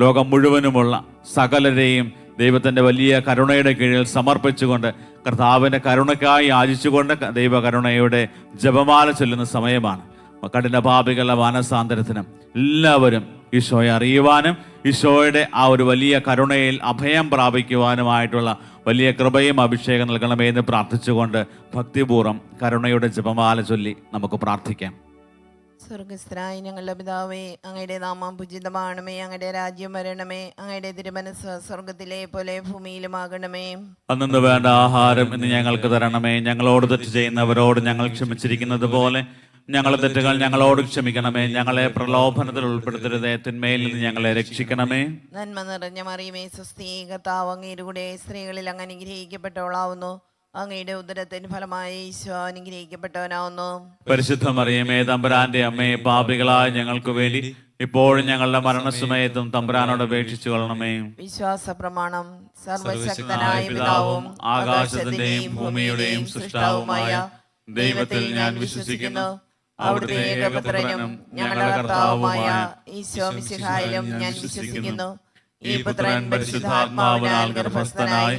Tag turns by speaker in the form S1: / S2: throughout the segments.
S1: ലോകം മുഴുവനുമുള്ള സകലരെയും ദൈവത്തിന്റെ വലിയ കരുണയുടെ കീഴിൽ സമർപ്പിച്ചുകൊണ്ട് കർത്താവിന്റെ കരുണയ്ക്കായി ആചിച്ചുകൊണ്ട് ദൈവകരുണയുടെ ജപമാല ചൊല്ലുന്ന സമയമാണ്. കഠിന പാപികളുടെ മാനസാന്തരത്തിനും എല്ലാവരും ഈശോയെ അറിയുവാനും ഈശോയുടെ ആ ഒരു വലിയ കരുണയിൽ അഭയം പ്രാപിക്കുവാനുമായിട്ടുള്ള വലിയ കൃപയും അഭിഷേകം നൽകണമേ എന്ന് പ്രാർത്ഥിച്ചുകൊണ്ട് ഭക്തിപൂർവം കരുണയുടെ ജപമാല ചൊല്ലി നമുക്ക് പ്രാർത്ഥിക്കാം.
S2: സ്വർഗസ്ഥനായ ഞങ്ങളുടെ പിതാവേ അങ്ങയുടെ നാമം പൂജിതമാണമേ അങ്ങയുടെ രാജ്യം വരണമേ അങ്ങയുടെ തിരുമനസ് സ്വർഗത്തിലെ പോലെ ഭൂമിയിലുമാകണമേ.
S1: അന്നു വേണ്ട ആഹാരം ഇന്ന് ഞങ്ങൾക്ക് തരണമേ. ഞങ്ങളോട് തെറ്റ് ചെയ്യുന്നവരോട് ഞങ്ങൾ ക്ഷമിച്ചിരിക്കുന്നത് പോലെ ഞങ്ങളുടെ തെറ്റുകൾ ഞങ്ങളോട് ക്ഷമിക്കണമേ. ഞങ്ങളെ പ്രലോഭനത്തിൽ ഉൾപ്പെടുത്തരുതേ. തിന്മയിൽ നിന്ന് ഞങ്ങളെ രക്ഷിക്കണമേ.
S2: നന്മ നിറഞ്ഞ മറിയുമേ സ്വസ്തി കർത്താവ് അങ്ങയുടെ സ്ത്രീകളിൽ അങ്ങ് അനുഗ്രഹിക്കപ്പെട്ടവളാവുന്നു. അങ്ങയുടെ ഉദരത്തിന് ഫലമായി ഈശോ അനുഗ്രഹിക്കപ്പെട്ടവനാവുന്നു.
S1: പരിശുദ്ധ മറിയമേ തമ്പുരാന്റെ അമ്മയെ പാപികളായ ഞങ്ങൾക്ക് വേണ്ടി ഇപ്പോഴും ഞങ്ങളുടെ മരണസമയത്തും തമ്പുരാനോട് അപേക്ഷിച്ചു കൊള്ളണമേ.
S2: വിശ്വാസ പ്രമാണം സർവശക്തനായ പിതാവും ആകാശത്തിന്റെയും ഭൂമിയുടെയും സൃഷ്ടാവുമായ ദൈവത്തിൽ ഞാൻ വിശ്വസിക്കുന്നു. അവിടുത്തെ ഏകപുത്രനും ഞങ്ങളുടെ കർത്താവുമായ ഈശോ മിശിഹായിലും ഞാൻ വിശ്വസിക്കുന്നു. ഈ പുത്രൻ പരിശുദ്ധാത്മാവിനാൽ ഗർഭസ്ഥനായി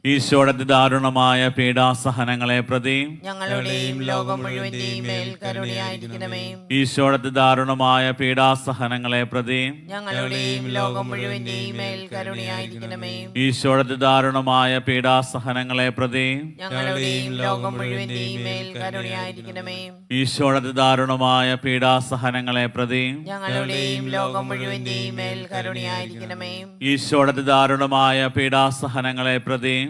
S1: ഈശോയുടെ ദാരുണമായ പീഡാസഹനങ്ങളെ പ്രതി
S2: ഞങ്ങളുടെയും ലോകം മുഴുവന്റെയും മേൽ കരുണയായിരിക്കണമേ.
S1: ഈശോയുടെ ദാരുണമായ പീഡാസഹനങ്ങളെ പ്രതി
S2: ഞങ്ങളുടെയും ലോകം മുഴുവന്റെയും മേൽ കരുണയായിരിക്കണമേ.
S1: ഈശോയുടെ ദാരുണമായ പീഡാസഹനങ്ങളെ പ്രതി
S2: ഞങ്ങളുടെയും ലോകം മുഴുവന്റെയും മേൽ കരുണയായിരിക്കണമേ.
S1: ഈശോയുടെ ദാരുണമായ പീഡാസഹനങ്ങളെ പ്രതി
S2: ഞങ്ങളുടെയും ലോകം മുഴുവന്റെയും മേൽ കരുണയായിരിക്കണമേ.
S1: ഈശോയുടെ ദാരുണമായ പീഡാസഹനങ്ങളെ പ്രതിയും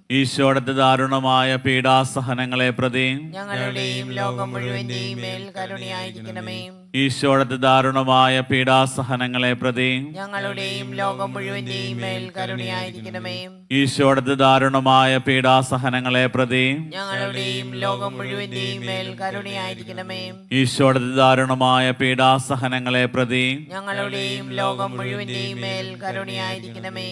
S1: ഈശോയുടെ ദാരുണമായ പീഡാസഹനങ്ങളെ പ്രതി
S2: ഞങ്ങളുടെയും ലോകം മുഴുവന്റെയും മേൽ കരുണയായിരിക്കണമേ.
S1: ഈശോയുടെ ദാരുണമായ പീഡാസഹനങ്ങളെ പ്രതി
S2: ഞങ്ങളുടെയും ലോകം മുഴുവന്റെയും മേൽ കരുണയായിരിക്കണമേ.
S1: ഈശോയുടെ ദാരുണമായ പീഡാസഹനങ്ങളെ പ്രതി
S2: ഞങ്ങളുടെയും ലോകം മുഴുവന്റെയും മേൽ കരുണയായിരിക്കണമേ.
S1: ഈശോയുടെ ദാരുണമായ പീഡാസഹനങ്ങളെ പ്രതി
S2: ഞങ്ങളുടെയും ലോകം മുഴുവൻ മേൽ കരുണയായിരിക്കണമേ.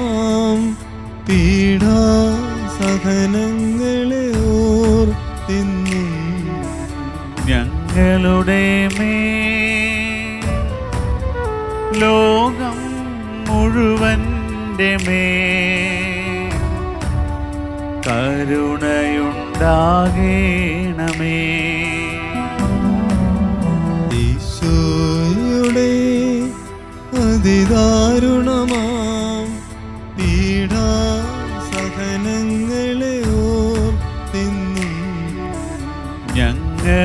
S1: ഞങ്ങളുടെ മേ ലോകം മുഴുവന്റെ മേ കരുണയുണ്ടാകേണമേ.
S3: ഈശോയുടെ അതിദാരുണമാം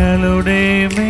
S1: ഞങ്ങളുടെ മേ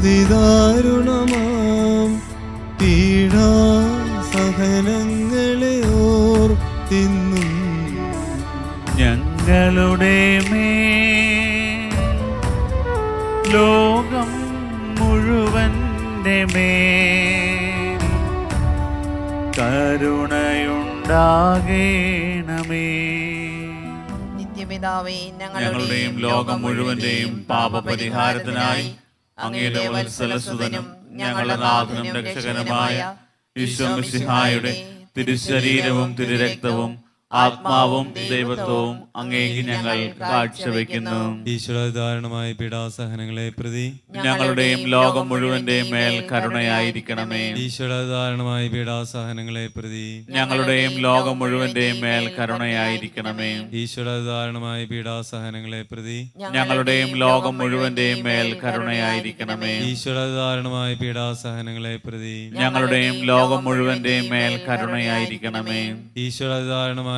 S3: അതിദാരുണമാം പീഡാ സഹനങ്ങളെ ഓർത്തിന്നും
S1: ഞങ്ങളുടെ മേ ലോകം മുഴുവന്റെ മേ കരുണയുണ്ടാകേണമേ.
S2: നിത്യപിതാവേ
S1: ഞങ്ങളുടെയും ലോകം മുഴുവന്റെയും പാപപരിഹാരത്തിനായി അങ്ങയുടെ വത്സലസുതനും ഞങ്ങളുടെ നാഥനും രക്ഷകനുമായ വിശ്വമിസിഹായുടെ തിരുശരീരവും തിരുരക്തവും ആത്മാവും ദൈവത്വവും അങ്ങേക്ക് ഞങ്ങൾ കാഴ്ചവെക്കുന്നു.
S3: ഈശ്വരധാരണമായ പീഡാസഹനങ്ങളെ പ്രതി
S1: ഞങ്ങളുടെയും ലോകം മുഴുവന്റെയും മേൽ കരുണയായിരിക്കണമേ.
S3: ഈശ്വരധാരണമായ പീഡാസഹനങ്ങളെ പ്രതി
S1: ഞങ്ങളുടെയും ലോകം മുഴുവന്റെയും മേൽ കരുണയായിരിക്കണമേ.
S3: ഈശ്വരധാരണമായ പീഡാസഹനങ്ങളെ പ്രതി
S1: ഞങ്ങളുടെയും ലോകം മുഴുവന്റെയും മേൽ കരുണയായിരിക്കണമേ.
S3: ഈശ്വരധാരണമായ പീഡാസഹനങ്ങളെ പ്രതി
S1: ഞങ്ങളുടെയും ലോകം മുഴുവന്റെയും മേൽ കരുണയായിരിക്കണമേ.
S3: ഈശ്വരധാരണമായ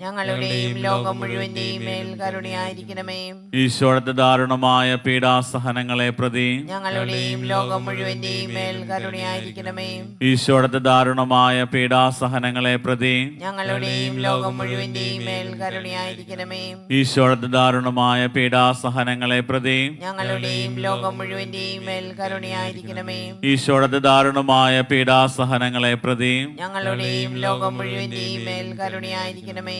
S2: ഞങ്ങളുടെയും ലോകം മുഴുവന്റെയും മേൽ കരുണയായിരിക്കണമേ.
S1: ഈശോടത്തെ ദാരുണമായ പീഡാസഹനങ്ങളെ പ്രതി
S2: ഞങ്ങളുടെയും ലോകം മുഴുവന്റെയും മേൽ കരുണയായിരിക്കണമേ.
S1: ഈശോടത്തെ ദാരുണമായ പീഡാസഹനങ്ങളെ പ്രതി
S2: ഞങ്ങളുടെയും ലോകം മുഴുവന്റെയും മേൽ കരുണയായിരിക്കണമേ.
S1: ഈശോടത്തെ ദാരുണമായ പീഡാസഹനങ്ങളെ പ്രതി
S2: ഞങ്ങളുടെയും ലോകം മുഴുവന്റെയും മേൽ കരുണയായിരിക്കണമേ.
S1: ഈശോടത്തെ ദാരുണമായ പീഡാസഹനങ്ങളെ പ്രതി
S2: ഞങ്ങളുടെയും ലോകം മുഴുവന്റെയും മേൽ കരുണയായിരിക്കണമേ.